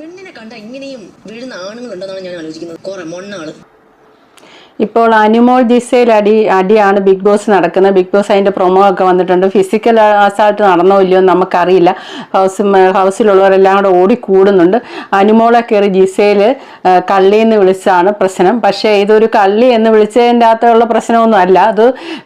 പെണ്ണിനെ കണ്ട ഇങ്ങനെയും വീഴുന്ന ആണുങ്ങളുണ്ടെന്നാണ് ഞാൻ ആലോചിക്കുന്നത്. കുറെ മൊണ്ണാൾ. ഇപ്പോൾ അനുമോൾ ജിസയിൽ അടി അടിയാണ് ബിഗ് ബോസ് നടക്കുന്നത്. ബിഗ് ബോസ് അതിന്റെ പ്രൊമോ ഒക്കെ വന്നിട്ടുണ്ട്. ഫിസിക്കൽ അസാൾട്ട് നടന്നോ ഇല്ലയോ എന്ന് നമുക്കറിയില്ല. ഹൗസ് ഹൗസിലുള്ളവരെല്ലാം കൂടെ ഓടിക്കൂടുന്നുണ്ട് അനുമോളെ കയറി ജിസയിൽ കള്ളി എന്ന് വിളിച്ചാണ് പ്രശ്നം. പക്ഷേ ഇതൊരു കള്ളി എന്ന് വിളിച്ചതിന്റെ അകത്തുള്ള പ്രശ്നമൊന്നും അല്ല. അത്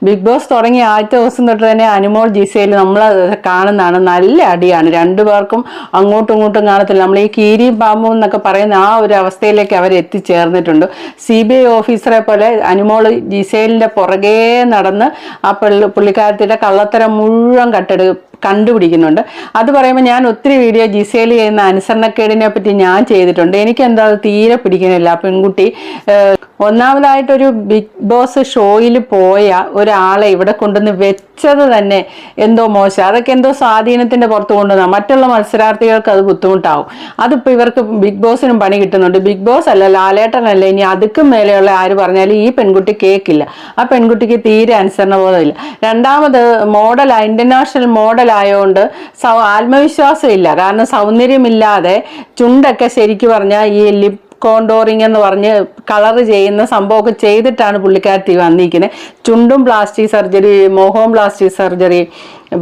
ബിഗ് ബോസ് തുടങ്ങിയ ആദ്യത്തെ ദിവസം തൊട്ട് തന്നെ അനുമോൾ ജിസയിൽ നമ്മൾ കാണുന്നതാണ്. നല്ല അടിയാണ്. രണ്ടു പേർക്കും അങ്ങോട്ടും ഇങ്ങോട്ടും കാണത്തില്ല. നമ്മൾ ഈ കീരിയും പാമ്പും എന്നൊക്കെ പറയുന്ന ആ ഒരു അവസ്ഥയിലേക്ക് അവർ എത്തിച്ചേർന്നിട്ടുണ്ട് സി ബി ഐ ഓഫീസറെ പോലെ അനുമോൾ ജിസേലിന്റെ പുറകെ നടന്ന് ആ പുള്ളി പുള്ളിക്കാരത്തിന്റെ കള്ളത്തരം മുഴുവൻ കട്ടെടു കണ്ടുപിടിക്കുന്നുണ്ട്. അത് പറയുമ്പോൾ ഞാൻ ഒത്തിരി വീഡിയോ ജിസേൽ ചെയ്യുന്ന അനുസരണക്കേടിനെ പറ്റി ഞാൻ ചെയ്തിട്ടുണ്ട്. എനിക്കെന്താ അത് തീരെ പിടിക്കുന്നില്ല. പെൺകുട്ടി ഒന്നാമതായിട്ടൊരു ബിഗ് ബോസ് ഷോയിൽ പോയ ഒരാളെ ഇവിടെ കൊണ്ടുവന്ന് വെച്ചത് തന്നെ എന്തോ മോശം. അതൊക്കെ എന്തോ സ്വാധീനത്തിന്റെ പുറത്ത് കൊണ്ടുവന്ന. മറ്റുള്ള മത്സരാർത്ഥികൾക്ക് അത് ബുദ്ധിമുട്ടാവും. അതിപ്പോൾ ഇവർക്ക് ബിഗ് ബോസിനും പണി കിട്ടുന്നുണ്ട്. ബിഗ് ബോസ് അല്ല ലാലേട്ടനല്ല? ഇനി അതുക്കും മേലെയുള്ള ആര് പറഞ്ഞാലും ഈ പെൺകുട്ടി കേൾക്കില്ല ആ പെൺകുട്ടിക്ക് തീരെ അനുസരണ ബോധമില്ല രണ്ടാമത് മോഡൽ ഇന്റർനാഷണൽ മോഡലായതുകൊണ്ട് സൗ ആത്മവിശ്വാസം ഇല്ല കാരണം സൗന്ദര്യമില്ലാതെ ചുണ്ടൊക്കെ ശരിക്കും പറഞ്ഞാൽ ഈ ലിപ് കോണ്ടോറിങ് എന്ന് പറഞ്ഞ് കളർ ചെയ്യുന്ന സംഭവമൊക്കെ ചെയ്തിട്ടാണ് പുള്ളിക്കാരത്തി വന്നിരിക്കുന്നത് ചുണ്ടും പ്ലാസ്റ്റിക് സർജറി മോഹവും പ്ലാസ്റ്റിക് സർജറി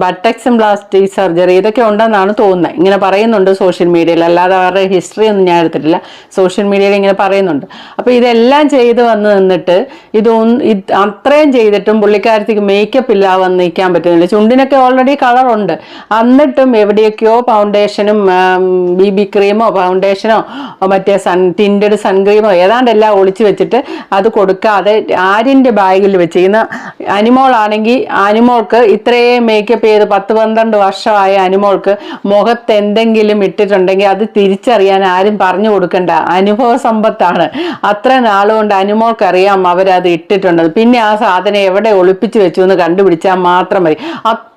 ബട്ടക്സും പ്ലാസ്റ്റിക് സർജറി ഇതൊക്കെ ഉണ്ടെന്നാണ് തോന്നുന്നത് ഇങ്ങനെ പറയുന്നുണ്ട് സോഷ്യൽ മീഡിയയിൽ അല്ലാതെ അവരുടെ ഹിസ്റ്ററി ഒന്നും ഞാൻ എടുത്തിട്ടില്ല. സോഷ്യൽ മീഡിയയിൽ ഇങ്ങനെ പറയുന്നുണ്ട്. അപ്പോൾ ഇതെല്ലാം ചെയ്ത് വന്ന് നിന്നിട്ട് ഇതൊന്നും ഇത് അത്രയും ചെയ്തിട്ടും പുള്ളിക്കാരത്തേക്ക് മേക്കപ്പ് ഇല്ലാതെ വന്ന് നിൽക്കാൻ പറ്റുന്നില്ല. ചുണ്ടിനൊക്കെ ഓൾറെഡി കളറുണ്ട് എന്നിട്ടും എവിടെയൊക്കെയോ ഫൗണ്ടേഷനും ബി ബി ക്രീമോ ഫൗണ്ടേഷനോ മറ്റേ സൺ ടിന്റഡ് സൺക്രീമോ ഏതാണ്ട് എല്ലാം ഒളിച്ചു വെച്ചിട്ട് അത് കൊടുക്കാതെ ആര്യന്റെ ബാഗിൽ വെച്ച്. അനിമോൾ ആണെങ്കിൽ അനിമോൾക്ക് ഇത്രയും മേക്കപ്പ് ചെയ്ത് പത്ത് പന്ത്രണ്ട് വർഷമായ അനുമോൾക്ക് മുഖത്ത് എന്തെങ്കിലും ഇട്ടിട്ടുണ്ടെങ്കിൽ അത് തിരിച്ചറിയാൻ ആരും പറഞ്ഞു കൊടുക്കണ്ട. അനുഭവ സമ്പത്താണ്. അത്ര നാളുകൊണ്ട് അനുമോൾക്ക് അറിയാം അവരത് ഇട്ടിട്ടുണ്ടെന്ന്. പിന്നെ ആ സാധനം എവിടെ ഒളിപ്പിച്ചു വെച്ചു എന്ന് കണ്ടുപിടിച്ചാൽ മാത്രം മതി.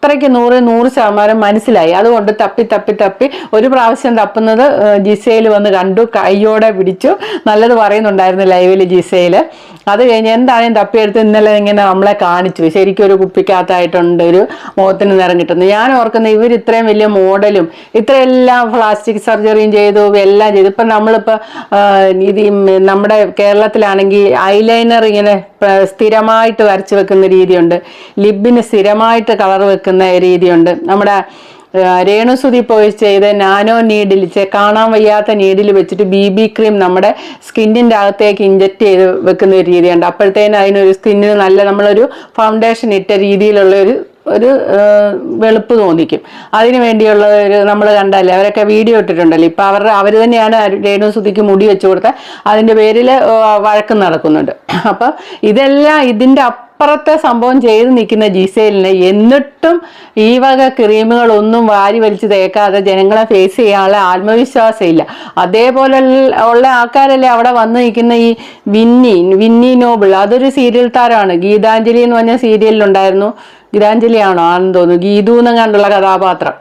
അത്രയ്ക്ക് നൂറ് നൂറ് ശതമാനം മനസ്സിലായി. അതുകൊണ്ട് തപ്പി തപ്പി തപ്പി ഒരു പ്രാവശ്യം തപ്പുന്നത് ജിസയിൽ വന്ന് കണ്ടു കൈയോടെ പിടിച്ചു. നല്ലത് പറയുന്നുണ്ടായിരുന്നു ലൈവിൽ ജിസയിൽ അത് കഴിഞ്ഞ് എന്താണെങ്കിലും തപ്പിയെടുത്ത് ഇന്നലെ ഇങ്ങനെ നമ്മളെ കാണിച്ചു. ശരിക്കും ഒരു കുപ്പിക്കകത്തായിട്ടുണ്ട് ഒരു മുഖത്തിന് നിറം കിട്ടുന്നു. ഞാൻ ഓർക്കുന്നത് ഇവർ ഇത്രയും വലിയ മോഡലും ഇത്രയെല്ലാം പ്ലാസ്റ്റിക് സർജറിയും ചെയ്തു എല്ലാം ചെയ്തു. ഇപ്പം നമ്മളിപ്പോൾ ഇത് നമ്മുടെ കേരളത്തിലാണെങ്കിൽ ഐലൈനർ ഇങ്ങനെ സ്ഥിരമായിട്ട് വരച്ച് വെക്കുന്ന രീതിയുണ്ട്. ലിബിന് സ്ഥിരമായിട്ട് കളർ വെക്കുന്ന രീതിയുണ്ട്. നമ്മുടെ രേണുസുതി പോയി ചെയ്ത് നാനോ നീഡിൽ കാണാൻ വയ്യാത്ത നീഡിൽ വെച്ചിട്ട് ബി ബി ക്രീം നമ്മുടെ സ്കിന്നിന്റെ അകത്തേക്ക് ഇഞ്ചക്ട് ചെയ്ത് വെക്കുന്ന ഒരു രീതിയുണ്ട്. അപ്പോഴത്തേനും അതിനൊരു സ്കിന്നിന് നല്ല നമ്മളൊരു ഫൗണ്ടേഷൻ ഇട്ട രീതിയിലുള്ള ഒരു ഒരു വെളുപ്പ് തോന്നിക്കും. അതിനു വേണ്ടിയുള്ള ഒരു നമ്മൾ കണ്ടല്ലേ അവരൊക്കെ വീഡിയോ ഇട്ടിട്ടുണ്ടല്ലോ. ഇപ്പം അവരുടെ അവർ തന്നെയാണ് രേണു സുതിക്ക് മുടി വെച്ച് കൊടുത്ത അതിന്റെ പേരിൽ വഴക്ക് നടക്കുന്നുണ്ട്. അപ്പം ഇതെല്ലാം ഇതിന്റെ അപ്പുറത്തെ സംഭവം ചെയ്ത് നിൽക്കുന്ന ജിസേലിനെ എന്നിട്ടും ഈ വക ക്രീമുകളൊന്നും വാരി വലിച്ച് തേക്കാതെ ജനങ്ങളെ ഫേസ് ചെയ്യാനുള്ള ആത്മവിശ്വാസം ഇല്ല അതേപോലെ ഉള്ള ആൾക്കാരല്ലേ അവിടെ വന്ന് നിൽക്കുന്ന ഈ വിന്നി വിന്നി നോബിൾ. അതൊരു സീരിയൽ താരമാണ് ഗീതാഞ്ജലി എന്ന് പറഞ്ഞ സീരിയലിലുണ്ടായിരുന്നു ഗീതാഞ്ജലി ആണോ ആണെന്ന് തോന്നുന്നു. ഗീതു എന്നെങ്ങാണ്ടുള്ള കഥാപാത്രം.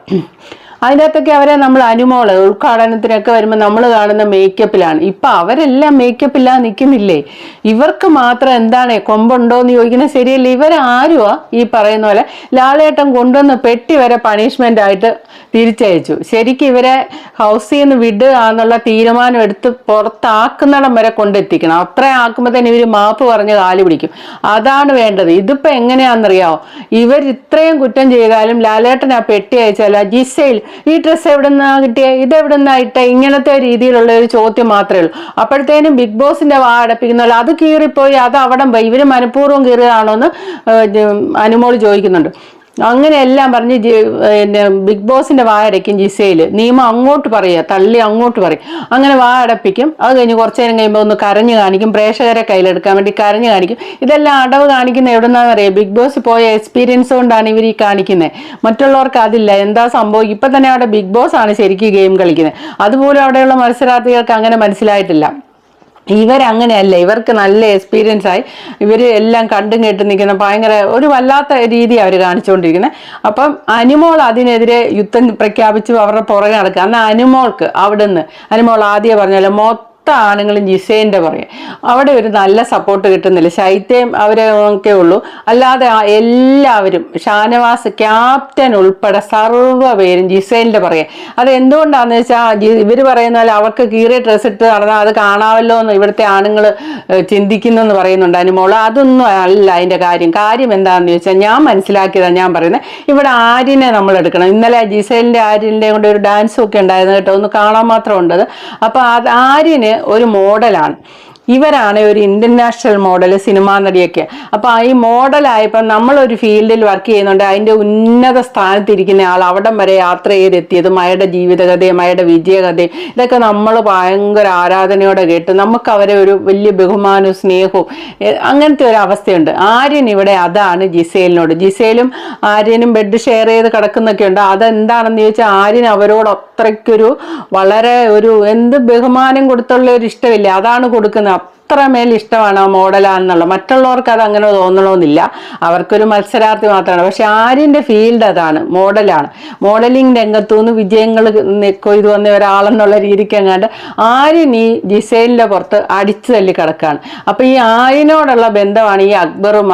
അതിന്റെ അകത്തൊക്കെ അവരെ നമ്മൾ അനുമോൾ ഉദ്ഘാടനത്തിനൊക്കെ വരുമ്പോൾ നമ്മൾ കാണുന്ന മേക്കപ്പിലാണ് ഇപ്പൊ അവരെല്ലാം മേക്കപ്പില്ലാതെ നിൽക്കുന്നില്ലേ ഇവർക്ക് മാത്രം എന്താണ് കൊമ്പുണ്ടോ എന്ന് ചോദിക്കുന്നത് ശരിയല്ല? ഇവരാരുവാ ഈ പറയുന്ന പോലെ? ലാലേട്ടൻ കൊണ്ടുവന്ന് പെട്ടി വരെ പണിഷ്മെന്റ് ആയിട്ട് തിരിച്ചയച്ചു. ശരിക്കും ഇവരെ ഹൗസിൽ നിന്ന് വിടുക എന്നുള്ള തീരുമാനം എടുത്ത് പുറത്താക്കുന്നിടം വരെ കൊണ്ടെത്തിക്കണം. അത്രയും ആക്കുമ്പോൾ തന്നെ ഇവർ മാപ്പ് പറഞ്ഞ് കാൽ പിടിക്കും. അതാണ് വേണ്ടത്. ഇതിപ്പോ എങ്ങനെയാണെന്നറിയാമോ ഇവർ ഇത്രയും കുറ്റം ചെയ്താലും ലാലേട്ടൻ ആ പെട്ടി അയച്ചാൽ ജിസയിൽ ഈ ഡ്രസ്സ് എവിടെ നിന്നാ കിട്ടിയ? ഇത് എവിടെ നിന്നാ ഇട്ട? ഇങ്ങനത്തെ രീതിയിലുള്ള ഒരു ചോദ്യം മാത്രമേ ഉള്ളൂ. അപ്പോഴത്തേനും ബിഗ് ബോസിന്റെ വാ അടപ്പിക്കുന്ന പോലെ അത് കീറിപ്പോയി അത് അവിടം ഇവർ മനഃപൂർവം കീറിയതാണോ എന്ന് അനുമോൾ ചോദിക്കുന്നുണ്ട്. അങ്ങനെ എല്ലാം പറഞ്ഞ് പിന്നെ ബിഗ് ബോസിന്റെ വായടയ്ക്കും ജിസയിൽ നിയമം അങ്ങോട്ട് പറയുക തള്ളി അങ്ങോട്ട് പറയും. അങ്ങനെ വായടപ്പിക്കും അത് കഴിഞ്ഞ് കുറച്ചു നേരം കഴിയുമ്പോൾ ഒന്ന് കരഞ്ഞു കാണിക്കും പ്രേക്ഷകരെ കയ്യിലെടുക്കാൻ വേണ്ടി കരഞ്ഞു കാണിക്കും. ഇതെല്ലാം അടവ് കാണിക്കുന്ന എവിടെന്നാന്ന് അറിയാം? ബിഗ് ബോസ് പോയ എക്സ്പീരിയൻസ് കൊണ്ടാണ് ഇവർ ഈ കാണിക്കുന്നത് മറ്റുള്ളവർക്ക് അതില്ല. എന്താ സംഭവം? ഇപ്പം തന്നെ അവിടെ ബിഗ് ബോസ് ആണ് ശരിക്കും ഗെയിം കളിക്കുന്നത് അതുപോലും അവിടെയുള്ള മത്സരാർത്ഥികൾക്ക് അങ്ങനെ മനസ്സിലായിട്ടില്ല. ഇവരങ്ങനെയല്ല? ഇവർക്ക് നല്ല എക്സ്പീരിയൻസ് ആയി. ഇവർ എല്ലാം കണ്ടും കേട്ടും നിൽക്കുന്ന ഭയങ്കര ഒരു വല്ലാത്ത രീതി അവർ കാണിച്ചുകൊണ്ടിരിക്കുന്നത് അപ്പം അനുമോൾ അതിനെതിരെ യുദ്ധം പ്രഖ്യാപിച്ചു അവരുടെ പുറകെ നടക്കുക. എന്നാൽ അനുമോൾക്ക് അവിടുന്ന് അനുമോൾ ആദ്യം പറഞ്ഞല്ലോ മൊത്തം ആണുങ്ങളും ജിസേന്റെ പറയും അവിടെ ഒരു നല്ല സപ്പോർട്ട് കിട്ടുന്നില്ല. ശൈത്യം അവരൊക്കെ ഉള്ളൂ. അല്ലാതെ എല്ലാവരും ഷാനവാസ് ക്യാപ്റ്റൻ ഉൾപ്പെടെ സർവ പേരും ജിസേലിന്റെ പറയാം അത് എന്തുകൊണ്ടാണെന്ന് വെച്ചാൽ ഇവർ പറയുന്ന പോലെ അവർക്ക് കീറിയ ഡ്രസ്സ് ഇട്ട് നടന്നാൽ അത് കാണാമല്ലോ എന്ന് ഇവിടുത്തെ ആണുങ്ങൾ ചിന്തിക്കുന്നു എന്ന് പറയുന്നുണ്ട് അനുമോൾ അതൊന്നും അല്ല അതിന്റെ കാര്യം. കാര്യം എന്താണെന്ന് ചോദിച്ചാൽ ഞാൻ മനസ്സിലാക്കിയതാണ് ഞാൻ പറയുന്നത് ഇവിടെ ആര്യനെ നമ്മൾ എടുക്കണം. ഇന്നലെ ജിസേലിന്റെ ആര്യന്റെ കൊണ്ട് ഒരു ഡാൻസും ഒക്കെ ഉണ്ടായിരുന്നു കേട്ടോ. ഒന്ന് കാണാൻ മാത്രം ഉണ്ടത്. അപ്പോൾ അത് ആര്യന് ഒരു മോഡലാണ്. ഇവരാണ് ഒരു ഇന്റർനാഷണൽ മോഡൽ സിനിമാ നടിയൊക്കെ. അപ്പൊ ഈ മോഡലായപ്പോൾ നമ്മളൊരു ഫീൽഡിൽ വർക്ക് ചെയ്യുന്നുണ്ട്. അതിന്റെ ഉന്നത സ്ഥാനത്തിരിക്കുന്ന ആൾ അവിടം വരെ യാത്ര ചെയ്തെത്തിയതും അയാളുടെ ജീവിതകഥയും അയാളുടെ വിജയകഥയും. ഇതൊക്കെ നമ്മൾ ഭയങ്കര ആരാധനയോടെ കേട്ട് നമുക്ക് അവരെ ഒരു വലിയ ബഹുമാനവും സ്നേഹവും അങ്ങനത്തെ ഒരു അവസ്ഥയുണ്ട്. ആര്യൻ ഇവിടെ അതാണ് ജിസേലിനോട്. ജിസേലും ആര്യനും ബെഡ് ഷെയർ ചെയ്ത് കിടക്കുന്നൊക്കെ ഉണ്ട്. അതെന്താണെന്ന് ചോദിച്ചാൽ ആര്യൻ അവരോട് അത്രയ്ക്കൊരു വളരെ ഒരു എന്ത് ബഹുമാനം കൊടുത്തുള്ള ഒരു ഇഷ്ടമില്ല. അതാണ് കൊടുക്കുന്നത്. അത്രമേൽ ഇഷ്ടമാണ് ആ മോഡലാണെന്നുള്ളത്? മറ്റുള്ളവർക്ക് അത് അങ്ങനെ തോന്നണമെന്നില്ല അവർക്കൊരു മത്സരാർത്ഥി മാത്രമാണ്. പക്ഷെ ആര്യന്റെ ഫീൽഡ് അതാണ് മോഡലാണ്. മോഡലിംഗ് രംഗത്തുനിന്ന് വിജയങ്ങൾ കൊയ്തു വന്ന ഒരാളെന്നുള്ള രീതിക്ക് അങ്ങാണ്ട് ആര്യൻ ഈ ജിസൈലിന്റെ പുറത്ത് അടിച്ചു തല്ലി കിടക്കുകയാണ് അപ്പോൾ ഈ ആര്യനോടുള്ള ബന്ധമാണ് ഈ അക്ബറും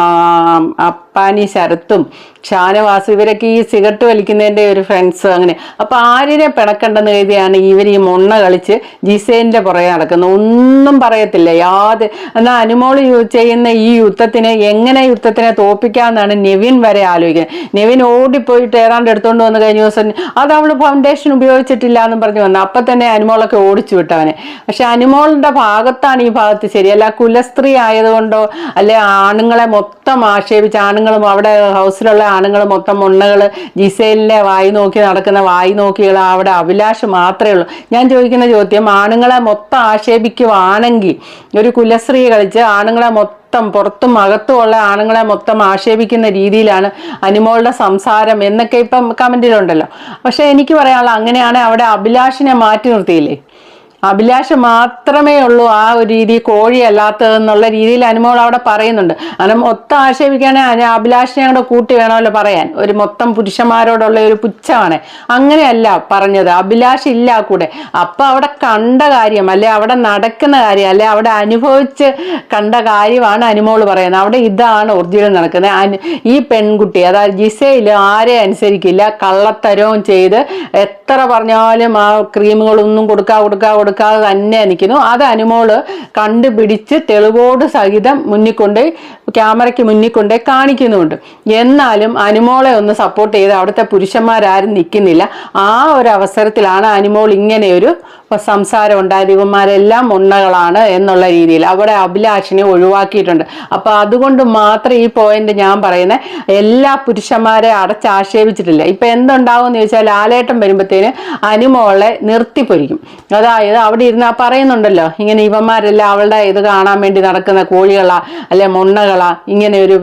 അപ്പാനി ശരത്തും ഷാനവാസ് ഇവരൊക്കെ ഈ സിഗരറ്റ് വലിക്കുന്നതിന്റെ ഒരു ഫ്രണ്ട്സ് അങ്ങനെ. അപ്പോൾ ആര്യനെ പിണക്കണ്ടെന്ന് കരുതിയാണ് ഇവർ ഈ മൊണ്ണ കളിച്ച് ജിസൈലിന്റെ പുറകെ നടക്കുന്നത്. ഒന്നും പറയത്തില്ല. യാത് എന്നാൽ അനുമോൾ ചെയ്യുന്ന ഈ യുദ്ധത്തിനെ എങ്ങനെ യുദ്ധത്തിനെ തോപ്പിക്കാമെന്നാണ് നെവിൻ വരെ ആലോചിക്കുന്നത്. നെവിൻ ഓടിപ്പോയിട്ട് ഏതാണ്ട് എടുത്തുകൊണ്ട് വന്ന് കഴിഞ്ഞ ദിവസം അത് അവൾ ഫൗണ്ടേഷൻ ഉപയോഗിച്ചിട്ടില്ല എന്നും പറഞ്ഞു വന്നു. അപ്പം തന്നെ അനുമോളൊക്കെ ഓടിച്ചു വിട്ടവനെ. പക്ഷെ അനുമോളിന്റെ ഭാഗത്താണ് ഈ ഭാഗത്ത് ശരിയല്ല കുലസ്ത്രീ ആയതുകൊണ്ടോ അല്ലെ ആണുങ്ങളെ മൊത്തം ആക്ഷേപിച്ച് ആണുങ്ങളും അവിടെ ഹൗസിലുള്ള ആണുങ്ങൾ മൊത്തം മുണ്ണകൾ ജിസേലിനെ വായി നോക്കി നടക്കുന്ന വായി നോക്കികൾ അവിടെ അഭിലാഷ് മാത്രമേ ഉള്ളൂ. ഞാൻ ചോദിക്കുന്ന ചോദ്യം ആണുങ്ങളെ മൊത്തം ആക്ഷേപിക്കുവാണെങ്കിൽ ഒരു കുലസ്ത്രീ കളിച്ച് ആണുങ്ങളെ മൊത്തം പുറത്തും അകത്തുമുള്ള ആണുങ്ങളെ മൊത്തം ആക്ഷേപിക്കുന്ന രീതിയിലാണ് അനുമോളുടെ സംസാരം എന്നൊക്കെ ഇപ്പം കമന്റിലുണ്ടല്ലോ പക്ഷെ എനിക്ക് പറയാനുള്ള അങ്ങനെയാണ് അവിടെ അഭിലാഷിനെ മാറ്റി നിർത്തിയില്ലേ? അഭിലാഷ് മാത്രമേ ഉള്ളൂ ആ ഒരു രീതി കോഴിയല്ലാത്തതെന്നുള്ള രീതിയിൽ അനുമോൾ അവിടെ പറയുന്നുണ്ട്. അങ്ങനെ മൊത്തം ആക്ഷേപിക്കുകയാണെങ്കിൽ അഭിലാഷിനെ കൂടെ കൂട്ടി വേണമല്ലോ പറയാൻ. ഒരു മൊത്തം പുരുഷന്മാരോടുള്ള ഒരു പുച്ഛമാണ്. അങ്ങനെയല്ല പറഞ്ഞത്. അഭിലാഷ് ഇല്ല കൂടെ. അപ്പൊ അവിടെ കണ്ട കാര്യം അല്ലെ അവിടെ നടക്കുന്ന കാര്യം അല്ലെ അവിടെ അനുഭവിച്ച് കണ്ട കാര്യമാണ് അനുമോൾ പറയുന്നത്. അവിടെ ഇതാണ് ഒറിജിനൽ നടക്കുന്നത്. ഈ പെൺകുട്ടി അതായത് ജിസയിൽ ആരെ അനുസരിക്കില്ല. കള്ളത്തരവും ചെയ്ത് എത്ര പറഞ്ഞാലും ആ ക്രീമുകളൊന്നും കൊടുക്കാ കൊടുക്കാ കൊടുക്കാതെ തന്നെ നിൽക്കുന്നു. അത് അനുമോൾ കണ്ടുപിടിച്ച് തെളിവോട് സഹിതം മുന്നിൽ കൊണ്ട് ക്യാമറയ്ക്ക് മുന്നിൽ കൊണ്ട് കാണിക്കുന്നുമുണ്ട് എന്നാലും അനുമോളെ ഒന്ന് സപ്പോർട്ട് ചെയ്ത് അവിടുത്തെ പുരുഷന്മാരാരും നിൽക്കുന്നില്ല. ആ ഒരു അവസരത്തിലാണ് അനുമോൾ ഇങ്ങനെ ഒരു സംസാരം ഉണ്ടായത്. ഇവന്മാരെല്ലാം ഉണ്ണകളാണ് എന്നുള്ള രീതിയിൽ. അവിടെ അഭിലാഷിനെ ഒഴിവാക്കിയിട്ടുണ്ട്. അപ്പൊ അതുകൊണ്ട് മാത്രം ഈ പോയിന്റ് ഞാൻ പറയുന്നത് എല്ലാ പുരുഷന്മാരെ അടച്ചാക്ഷേപിച്ചിട്ടില്ല. ഇപ്പൊ എന്തുണ്ടാവും എന്ന് ചോദിച്ചാൽ ലാലേട്ടം വരുമ്പോഴത്തേന് അനുമോളെ നിർത്തിപ്പൊരിക്കും. അതായത് അവിടെ ഇരുന്ന് ആ പറയുന്നുണ്ടല്ലോ. ഇങ്ങനെ ഇവന്മാരെല്ലാം അവളുടെ ഇത് കാണാൻ വേണ്ടി നടക്കുന്ന കോഴികളാ അല്ലെ മുണ്ണകളാ ഇങ്ങനെ ഒരു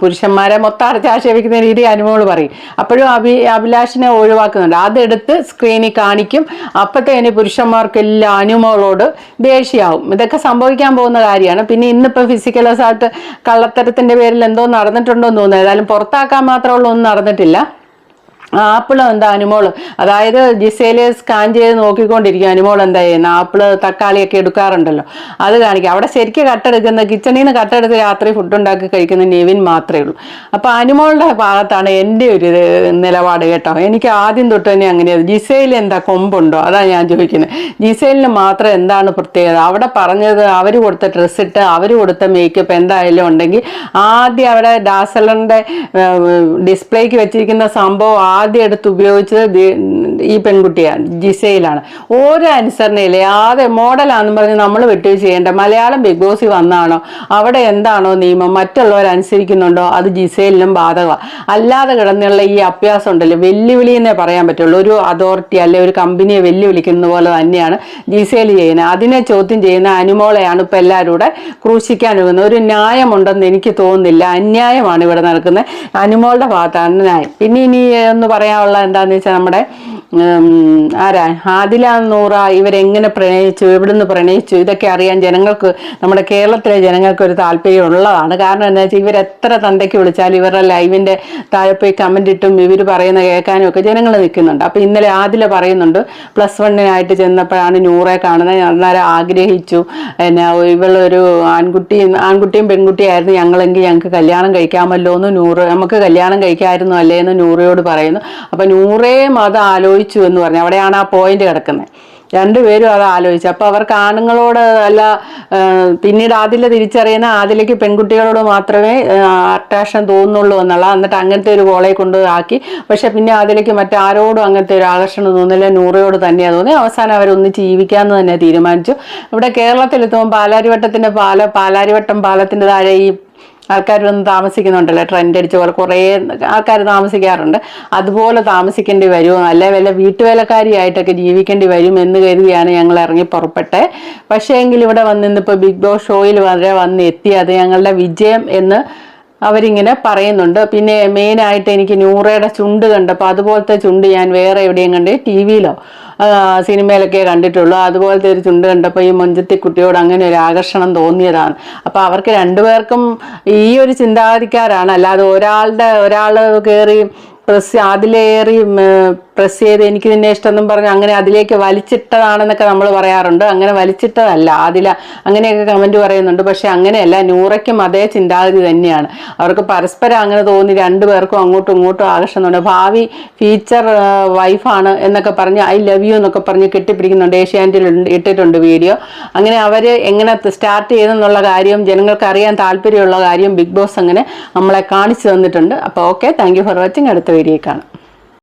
പുരുഷന്മാരെ മൊത്തം ആക്ഷേപിക്കുന്ന രീതി അനുമോൾ പറയും. അപ്പോഴും അഭി അഭിലാഷിനെ ഒഴിവാക്കുന്നുണ്ട്. അതെടുത്ത് സ്ക്രീനിൽ കാണിക്കും. അപ്പത്തേന് പുരുഷന്മാർക്കെല്ലാം അനുമോളോട് ദേഷ്യമാവും. ഇതൊക്കെ സംഭവിക്കാൻ പോകുന്ന കാര്യമാണ്. പിന്നെ ഇന്നിപ്പോൾ ഫിസിക്കൽ അസാൾട്ട് കള്ളത്തരത്തിന്റെ പേരിൽ എന്തോ നടന്നിട്ടുണ്ടോ എന്ന് തോന്നുന്നു. ഏതായാലും പുറത്താക്കാൻ മാത്രമുള്ള ഒന്നും നടന്നിട്ടില്ല. ആപ്പിൾ എന്താ അനുമോൾ? അതായത് ജിസയിൽ സ്കാൻ ചെയ്ത് നോക്കിക്കൊണ്ടിരിക്കും അനുമോൾ എന്താ ചെയ്യുന്നത് ആപ്പിൾ തക്കാളിയൊക്കെ എടുക്കാറുണ്ടല്ലോ. അത് കാണിക്കുക അവിടെ ശരിക്കും കട്ടെടുക്കുന്ന കിച്ചണിൽ നിന്ന് കട്ടെടുത്ത് രാത്രി ഫുഡ് ഉണ്ടാക്കി കഴിക്കുന്ന നെവിൻ മാത്രമേ ഉള്ളൂ. അപ്പൊ അനുമോളുടെ ഭാഗത്താണ് എന്റെ ഒരു നിലപാട് കേട്ടോ. എനിക്ക് ആദ്യം തൊട്ട് തന്നെ അങ്ങനെയാണ് ജിസയിൽ എന്താ കൊമ്പുണ്ടോ? അതാ ഞാൻ ചോദിക്കുന്നത്. ജിസയിലിന് മാത്രം എന്താണ് പ്രത്യേകത? അവിടെ പറഞ്ഞത് അവർ കൊടുത്ത ഡ്രസ്സ് ഇട്ട് അവർ കൊടുത്ത മേക്കപ്പ് എന്തായാലും ഉണ്ടെങ്കിൽ ആദ്യം അവിടെ ഡാസലറിന്റെ ഡിസ്പ്ലേക്ക് വെച്ചിരിക്കുന്ന സംഭവം ആദ്യം എടുത്ത് ഉപയോഗിച്ചത് ഈ പെൺകുട്ടിയാണ് ജിസയിലാണ് ഓരോ അനുസരണയില്ലേ ആദ്യ മോഡലാണെന്ന് പറഞ്ഞ് നമ്മൾ വിട്ടു ചെയ്യേണ്ട മലയാളം ബിഗ് ബോസിൽ വന്നാണോ? അവിടെ എന്താണോ നിയമം? മറ്റുള്ളവർ അനുസരിക്കുന്നുണ്ടോ? അത് ജിസയിലിനും ബാധകമാണ് അല്ലാതെ കിടന്നുള്ള ഈ അഭ്യാസം ഉണ്ടല്ലോ. വെല്ലുവിളി എന്നേ പറയാൻ പറ്റുള്ളൂ. ഒരു അതോറിറ്റി അല്ലെ ഒരു കമ്പനിയെ വെല്ലുവിളിക്കുന്ന പോലെ തന്നെയാണ് ജിസയിൽ ചെയ്യുന്നത്. അതിനെ ചോദ്യം ചെയ്യുന്ന അനുമോളെയാണ് ഇപ്പം എല്ലാവരും കൂടെ ക്രൂശിക്കാൻ ഒഴുകുന്നത് ഒരു ന്യായമുണ്ടെന്ന് എനിക്ക് തോന്നുന്നില്ല. അന്യായമാണ് ഇവിടെ നടക്കുന്നത്. അനുമോളുടെ ഭാഗത്താണ് ന്യായം. പിന്നെ ഇനി ഒന്ന് പറയാനുള്ള എന്താണെന്ന് വെച്ചാൽ നമ്മുടെ ആരാ? ആദില നൂറ ഇവരെങ്ങനെ പ്രണയിച്ചു എവിടുന്ന് പ്രണയിച്ചു? ഇതൊക്കെ അറിയാൻ ജനങ്ങൾക്ക് നമ്മുടെ കേരളത്തിലെ ജനങ്ങൾക്ക് ഒരു താല്പര്യം ഉള്ളതാണ്. കാരണം എന്താ വെച്ചാൽ ഇവരെത്ര തന്തയ്ക്ക് വിളിച്ചാലും ഇവരുടെ ലൈവിന്റെ താഴെ പോയി കമന്റ് ഇട്ടും ഇവർ പറയുന്ന കേൾക്കാനും ഒക്കെ ജനങ്ങൾ നിൽക്കുന്നുണ്ട്. അപ്പോൾ ഇന്നലെ ആദില പറയുന്നുണ്ട് പ്ലസ് വണ്ണിനായിട്ട് ചെന്നപ്പോഴാണ് നൂറെ കാണുന്നത്. അന്നേരം ആഗ്രഹിച്ചു. പിന്നെ ഇവളൊരു ആൺകുട്ടി ആൺകുട്ടിയും പെൺകുട്ടിയായിരുന്നു. ഞങ്ങളെങ്കിൽ ഞങ്ങൾക്ക് കല്യാണം കഴിക്കാമല്ലോ എന്ന് നൂറ് നമുക്ക് കല്യാണം കഴിക്കാമായിരുന്നു അല്ലേ എന്ന് നൂറയോട് പറയുന്നു. അപ്പം നൂറേ മതം ആലോചിച്ചു എന്ന് പറഞ്ഞു. അവിടെയാണ് ആ പോയിന്റ് കിടക്കുന്നത് രണ്ടുപേരും അത് ആലോചിച്ചു. അപ്പോൾ അവർക്ക് ആണുങ്ങളോട് അല്ല പിന്നീട് ആദില തിരിച്ചറിയുന്ന ആദിലേക്ക് പെൺകുട്ടികളോട് മാത്രമേ അട്രാക്ഷൻ തോന്നുന്നുള്ളൂ എന്നുള്ള എന്നിട്ട് അങ്ങനത്തെ ഒരു കോളെ കൊണ്ട് ആക്കി പക്ഷെ പിന്നെ ആദിലേക്ക് മറ്റാരോടും അങ്ങനത്തെ ഒരു ആകർഷണം തോന്നില്ല. നൂറയോട് തന്നെയാണ് തോന്നി അവസാനം അവരൊന്നിച്ച് ജീവിക്കാമെന്ന് തന്നെ തീരുമാനിച്ചു. ഇവിടെ കേരളത്തിലെത്തുമ്പോൾ പാലാരിവട്ടത്തിന്റെ പാല പാലാരിവട്ടം പാലത്തിന്റെ താഴെ ഈ ആൾക്കാർ വന്ന് താമസിക്കുന്നുണ്ടല്ലോ ട്രെൻഡ് അടിച്ച പോലെ കുറേ ആൾക്കാർ താമസിക്കാറുണ്ട്. അതുപോലെ താമസിക്കേണ്ടി വരും. അല്ലെ വല്ല വീട്ടുവേലക്കാരിയായിട്ടൊക്കെ ജീവിക്കേണ്ടി വരും എന്ന് കരുതിയാണ് ഞങ്ങൾ ഇറങ്ങി പുറപ്പെട്ടെ. പക്ഷേ എങ്കിൽ ഇവിടെ വന്നിന്നിപ്പോൾ ബിഗ് ബോസ് ഷോയിൽ വരെ വന്ന് എത്തി. അത് ഞങ്ങളുടെ വിജയം എന്ന് അവരിങ്ങനെ പറയുന്നുണ്ട്. പിന്നെ മെയിനായിട്ട് എനിക്ക് നൂറയുടെ ചുണ്ട് കണ്ടപ്പോൾ അതുപോലത്തെ ചുണ്ട് ഞാൻ വേറെ എവിടെയും കണ്ട് ടി വിയിലോ സിനിമയിലൊക്കെ കണ്ടിട്ടുള്ളൂ. അതുപോലത്തെ ഒരു ചുണ്ട് കണ്ടപ്പോൾ ഈ മൊഞ്ചത്തി കുട്ടിയോട് അങ്ങനെ ഒരു ആകർഷണം തോന്നിയതാണ്. അപ്പോൾ അവർക്ക് രണ്ടുപേർക്കും ഈ ഒരു ചിന്താഗതിക്കാരാണ്. അല്ലാതെ ഒരാളുടെ ഒരാൾ കയറി പ്രസ് അതിലേറി പ്രസ് ചെയ്ത് എനിക്ക് നിന്നെ ഇഷ്ടമെന്നും പറഞ്ഞ് അങ്ങനെ അതിലേക്ക് വലിച്ചിട്ടതാണെന്നൊക്കെ നമ്മൾ പറയാറുണ്ട്. അങ്ങനെ വലിച്ചിട്ടതല്ല. അതില അങ്ങനെയൊക്കെ കമന്റ് പറയുന്നുണ്ട്. പക്ഷേ അങ്ങനെയല്ല. നൂറയ്ക്കും അതേ ചിന്താഗതി തന്നെയാണ്. അവർക്ക് പരസ്പരം അങ്ങനെ തോന്നി രണ്ടുപേർക്കും അങ്ങോട്ടും ഇങ്ങോട്ടും ആകർഷണമുണ്ട് ഭാവി ഫീച്ചർ വൈഫാണ് എന്നൊക്കെ പറഞ്ഞ് ഐ ലവ് യു എന്നൊക്കെ പറഞ്ഞ് കെട്ടിപ്പിടിക്കുന്നുണ്ട്. ഏഷ്യാനെറ്റിൽ ഇട്ടിട്ടുണ്ട് വീഡിയോ അങ്ങനെ അവർ എങ്ങനെ സ്റ്റാർട്ട് ചെയ്തെന്നുള്ള കാര്യം ജനങ്ങൾക്ക് അറിയാൻ താല്പര്യമുള്ള കാര്യം ബിഗ് ബോസ് അങ്ങനെ നമ്മളെ കാണിച്ചു തന്നിട്ടുണ്ട്. അപ്പോൾ ഓക്കെ താങ്ക് ഫോർ വാച്ചിങ് അടുത്ത വീഡിയോ കാണാം.